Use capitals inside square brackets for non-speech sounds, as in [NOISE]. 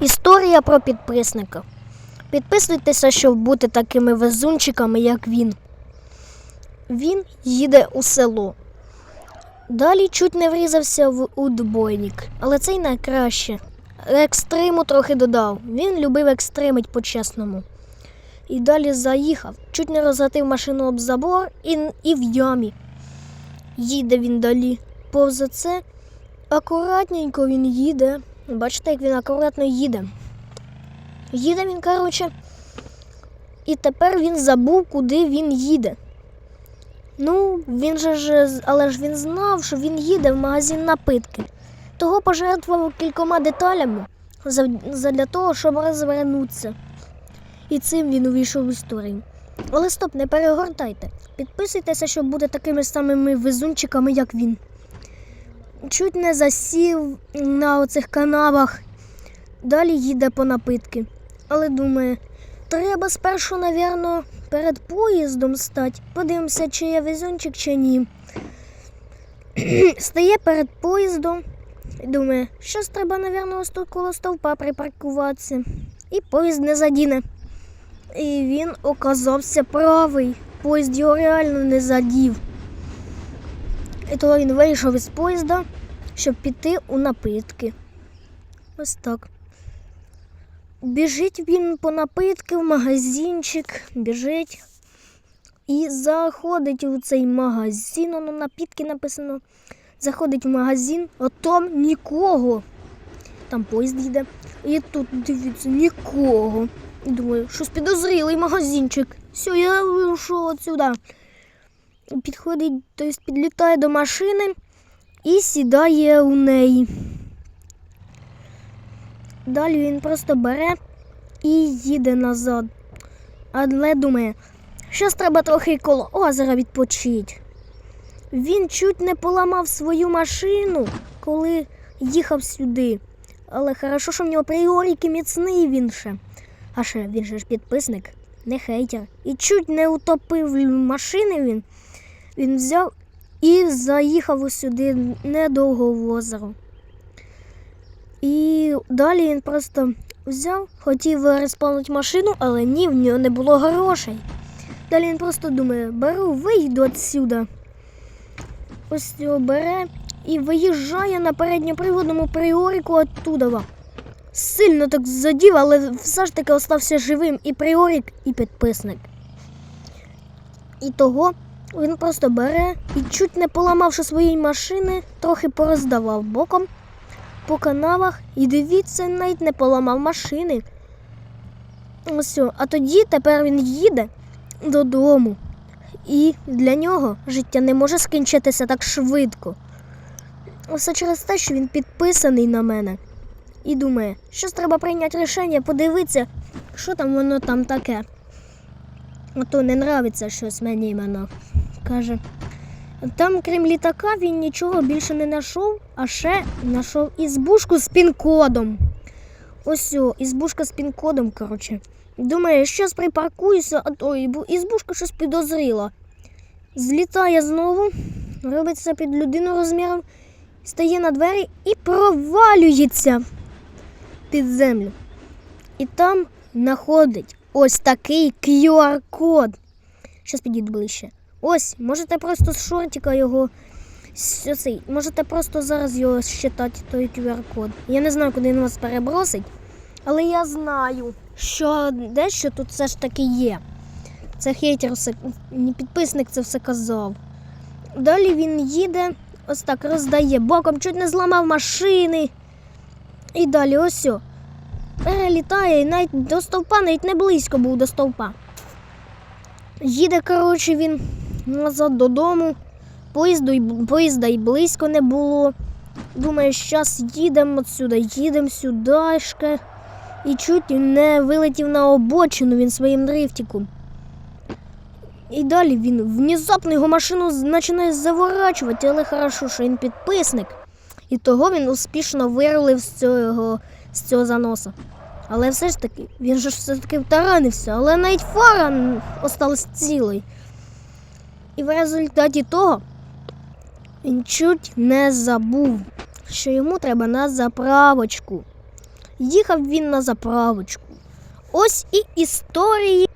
Історія про підписника. Підписуйтеся, щоб бути такими везунчиками, як він. Він їде у село. Далі чуть не врізався в удбойник, але це й найкраще. Екстриму трохи додав. Він любив екстримить по-чесному. І далі заїхав, чуть не розгатив машину об забор і, і в ямі. Їде він далі. Повз це акуратненько він їде. Бачите, як він акуратно їде. Їде він, коротше, і тепер він забув, куди він їде. Ну, він же ж, але ж він знав, що він їде в магазин напитки. Того пожертвував кількома деталями задля того, щоб розвернутися. І цим він увійшов в історію. Але стоп, не перегортайте. Підписуйтеся, щоб бути такими самими везунчиками, як він. Чуть не засів на оцих канавах. Далі їде по напитки. Але думає, треба спершу, навірно, перед поїздом стати. Подивимося, чи я везунчик, чи ні. [CLEARS THROAT] Стає перед поїздом і думає, щось треба, навірно, ось тут коло стовпа припаркуватися. І поїзд не задіне. І він оказався правий. Поїзд його реально не задів. І то він вийшов із поїзда, щоб піти у напитки. Ось так. Біжить він по напитки в магазинчик, біжить і заходить у цей магазин. Воно напітки написано. Заходить в магазин, а там нікого. Там поїзд їде. І тут дивіться, нікого. І думаю, щось підозрілий магазинчик. Все, я вийшов отсюди. Підходить, тобто підлітає до машини і сідає у неї. Далі він просто бере і їде назад. Але думає, щось треба трохи коло озера відпочити. Він чуть не поламав свою машину, коли їхав сюди. Але хорошо, що в нього пріоріки міцний він ще. А ще він же ж підписник, не хейтер. І чуть не утопив машини він. Він взяв і заїхав сюди недовго в озеро. І далі він просто взяв, хотів респавнути машину, але ні, в нього не було грошей. Далі він просто думає, беру, вийду відсюди. Ось його бере і виїжджає на передньоприводному пріоріку оттуда. Сильно так задів, але все ж таки остався живим і пріорік, і підписник. І того він просто бере і чуть не поламавши своєї машини, трохи пороздавав боком по канавах і дивіться, навіть не поламав машини. Ось, а тоді тепер він їде додому. І для нього життя не може скінчитися так швидко. Все через те, що він підписаний на мене. І думає, щось треба прийняти рішення, подивитися, що там воно там таке. А то не нравиться щось мені іменно. Каже. Там, крім літака, він нічого більше не знайшов, а ще знайшов ізбушку з пін-кодом. Ось о, ізбушка з пін-кодом, коротше. Думає, щось припаркуюся, а то ізбушка щось підозріла. Злітає знову, робиться під людину розміром, стає на двері і провалюється під землю. І там знаходить ось такий QR-код. Щас підійду ближче. Ось, можете просто з шортика його. с- можете просто зараз його считати, той QR-код. Я не знаю, куди він вас перебросить, але я знаю, що дещо тут все ж таки є. Це хейтер, підписник це все казав. Далі він їде, ось так роздає боком, чуть не зламав машини. І далі ось. Перелітає і навіть до стовпа, навіть не близько був до стовпа. Їде, коротше, він назад додому. Поїзду, й- поїзда й близько не було. Думає, зараз їдемо отсюди, їдемо сюди. шке. І чуть не вилетів на обочину він своїм дрифтиком. І далі він внезапно його машину починає заворачувати, але хорошо, що він підписник. І того він успішно вирулив з цього, з цього заноса. Але все ж таки, він же ж все-таки втаранився, але навіть фара осталась цілою. І в результаті того він чуть не забув, що йому треба на заправочку. їхав він на заправочку. Ось і історії